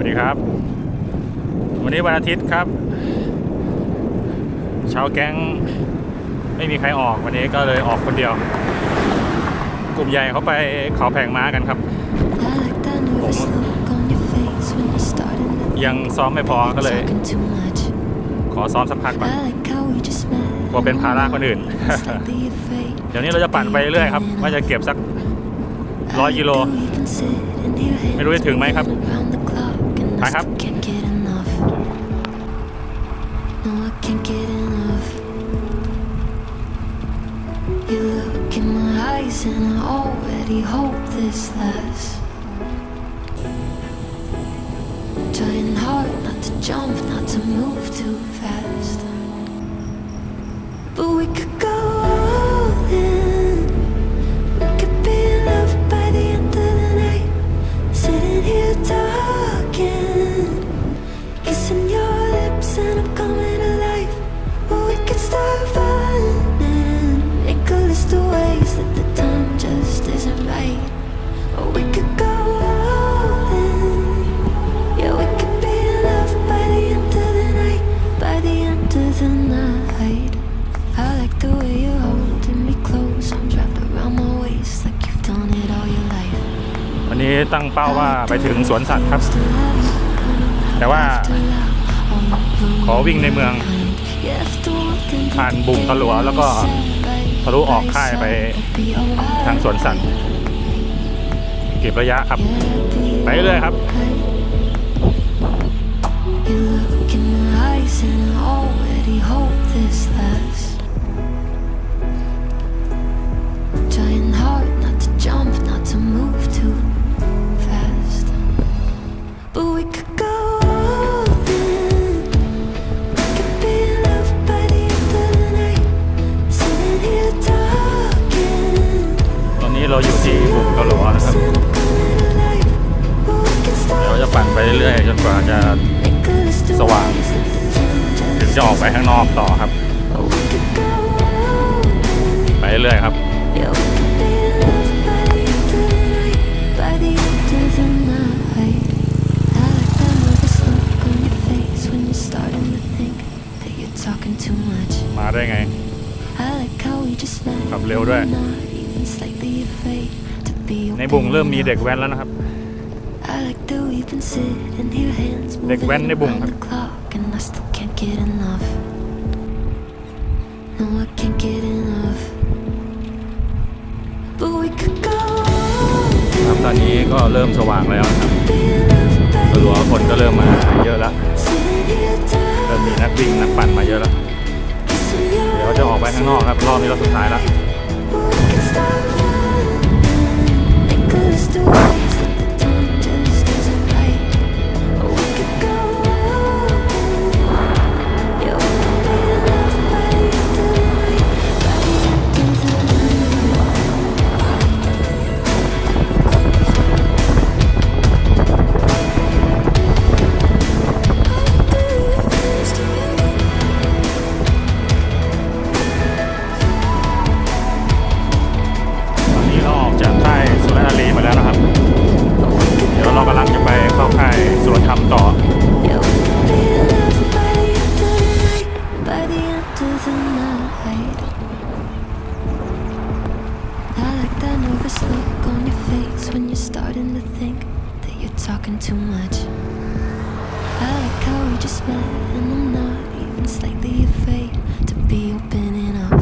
วัสดีครับวันนี้วันอาทิตย์ครับชาวแก๊งไม่มีใครออกวันนี้ก็เลยออกคนเดียว กลุ่มใหญ่เขาไปขอแผงม้ากันครับผมยังซ้อมไม่พอก็เลย ขอซ้อมสักพักก่อนกลัวเป็นภาระคนอื่น เดี๋ยวนี้เราจะปั่นไปเรื่อยครับ ว่าจะเก็บสักร้อยกิโลไม่รู้จะถึงไหมครับ I have. Can't get enough. No, I can't get enough. You look in my eyes, and I already hope this lasts. Trying hard not to jump, not to move too fast. วันนี้ตั้งเป้าว่าไปถึงสวนสัตว์ครับ แต่ว่าขอวิ่งในเมือง ผ่านบุกตะหลัวแล้วก็ ทะลุออกค่ายไปทางสวนสัตว์เก็บระยะครับ ไปเรื่อยครับี้เราอยู่ที่บุกกะหลวนะครับ เดี๋ยวจะปั่นไปเรื่อยๆจนกว่าจะสว่างถึงจะออกไปข้างนอกต่อครับ ไปเรื่อยครับ มาได้ไง ขับเร็วด้วยในบุงเริ่มมีเด็กแว้นแล้วนะครับเด็กแว้นในบุงครับตอนนี้ก็เริ่มสว่างแล้วครับตัวคนก็เริ่มมาเยอะแล้วเริ่มมีนักวิ่งนักปั่นมาเยอะแล้วเดี๋ยวจะออกไปข้างนอกครับรอบนี้เราสุดท้ายแล้ว Stop, I could stop. this look on your face when you're starting to think that you're talking too much. I like how we just met, and I'm not even slightly afraid to be opening up.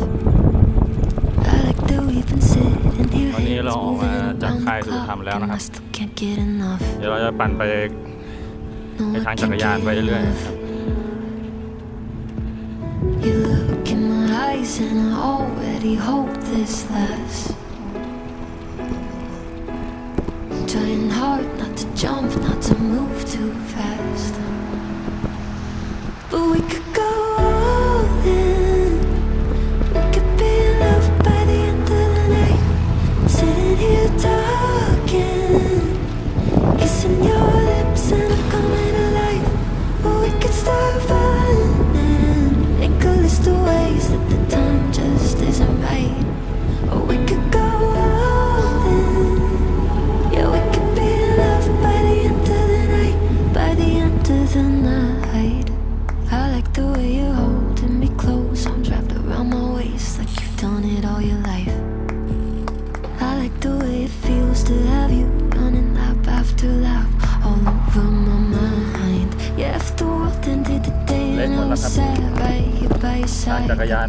I like that we've been sitting here, วันนี้เราออกมาจากค่ายสุธรรมแล้วนะครับ eh, still can't get enough. You look in my eyes and I already hope this lasts. jump, not to move too fast. But we could นะครับันจักรยาน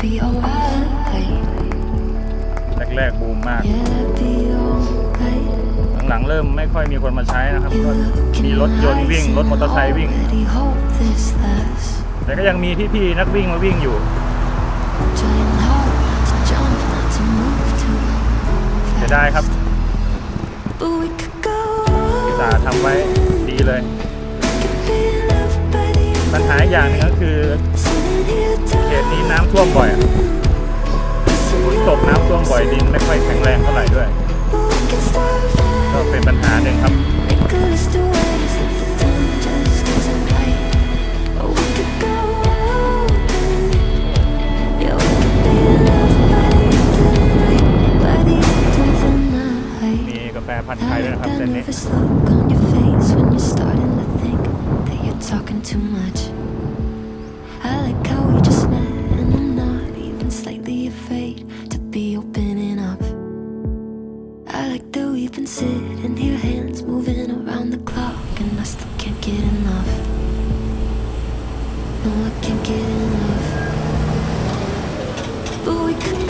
แรกๆบูมมาก หลังๆเริ่มไม่ค่อยมีคนมาใช้นะครับก็มีรถยนต์วิ่งรถมอเตอร์ไซค์วิ่งแต่ก็ยังมีพี่ๆนักวิ่งมาวิ่งอยู่ จะได้ครับพิซาทำไว้ดีเลยปัญหาอย่างนึงก็คือเขตนี้น้ำท่วมบ่อยฝนตกน้ำท่วมบ่อยดิน ไม่ค่อยแข็งแรงเท่าไหร่ด้วย ก็เป็นปัญหาหนึ่งครับ No, I can't get enough. But we could.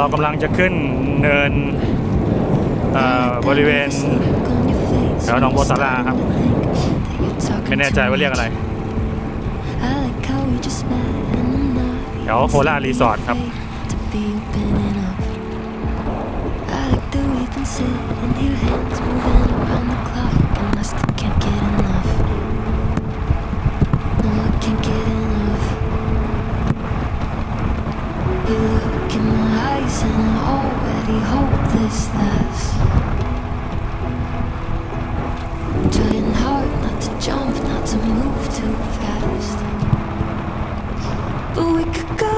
เรากำลังจะขึ้นเนินบริเวณแถวหนองบัวสาราครับ ไม่แน่ใจว่าเรียกอะไรแถวโครารีสอร์ทครับ Can't get enough. No, I can't get enough. and I already hope this lasts trying hard not to jump, not to move too fast But we could go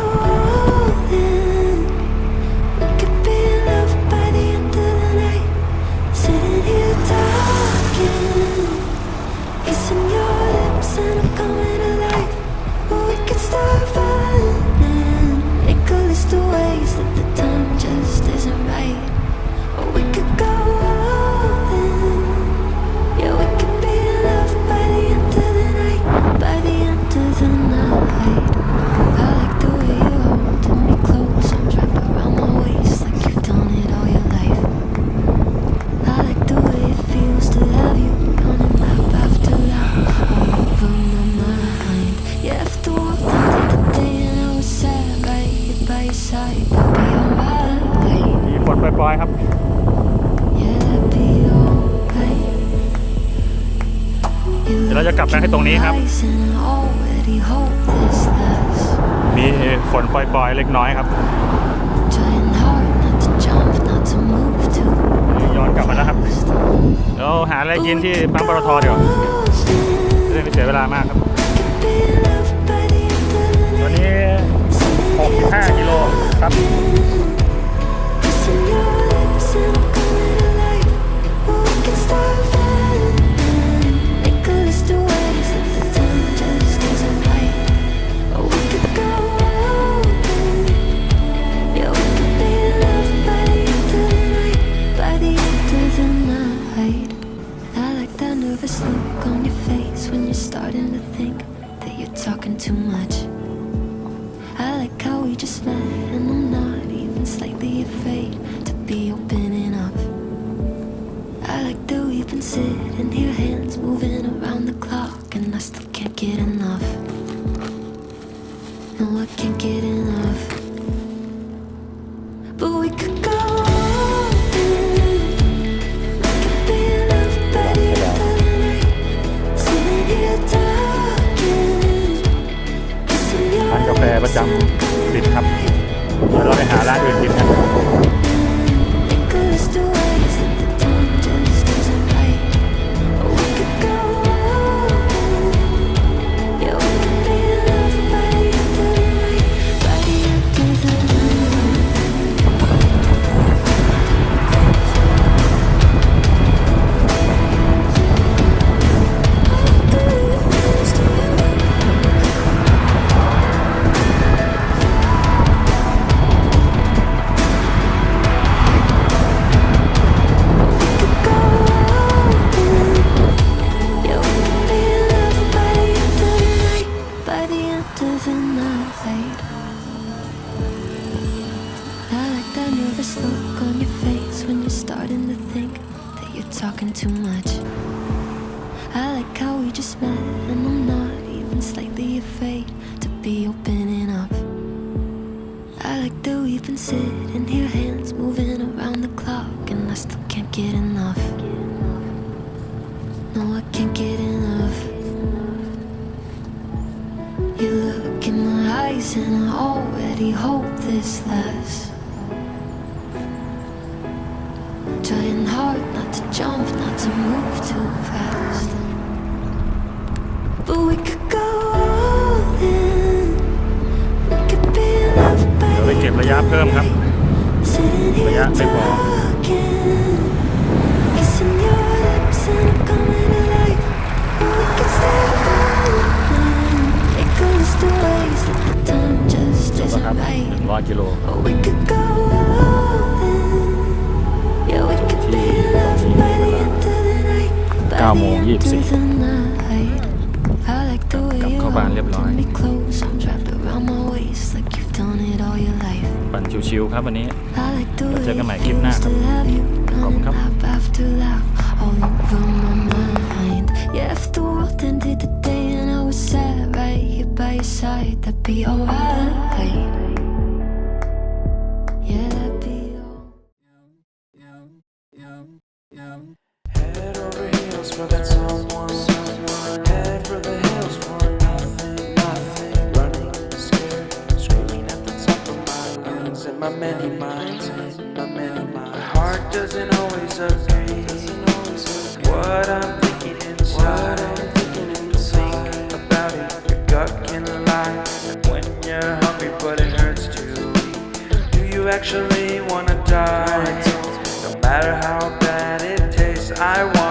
เราจะกลับกันให้ตรงนี้ครับ มีฝนปล่อยๆ เล็กน้อยครับย้อนกลับมาแล้วครับ เดี๋ยวหาอะไรกินที่ปั๊มปตทเดี๋ยวม่ได้ม่เสียเวลามากครับ ตอนนี้ 65กิโลครับ just met, and I'm not even slightly afraid to be opening up. I like the way you've been sitting here, hands moving around the clock, and I still can't get enough. No, I can't get enough. But we could go. Ăn too much. I like how we just met, and I'm not even slightly afraid to be opening up. I like that we've been sitting here, hands moving around the clock, and I still can't get enough. No, I can't get enough. You look in my eyes, and I already hope this lasts. jump, not to move too fast. But we could go all in. We could be loved by เราไปเก็บระยะเพิ่มครับ sitting ระยะ here ไม่พอ talking. Kissing your lips and I'm coming alive. Or we could stay for a night. It goes to waste that the time just จบแล้วครั isn't บ right. 100กิโล Or we could go 9โมง24กลับเข้าบ้านเรียบร้อย ปั่นชิวๆครับวันนี้เราเจอกันใหม่คลิปหน้าครับ ขอบคุณครับ Yeah, if the world ended today and I was sat right here by your side, that'd be alright. doesn't always agree. What I'm thinking inside. Think about it. Your gut can lie. When you're hungry, but it hurts to eat. Do you actually wanna die? No matter how bad it tastes, I want.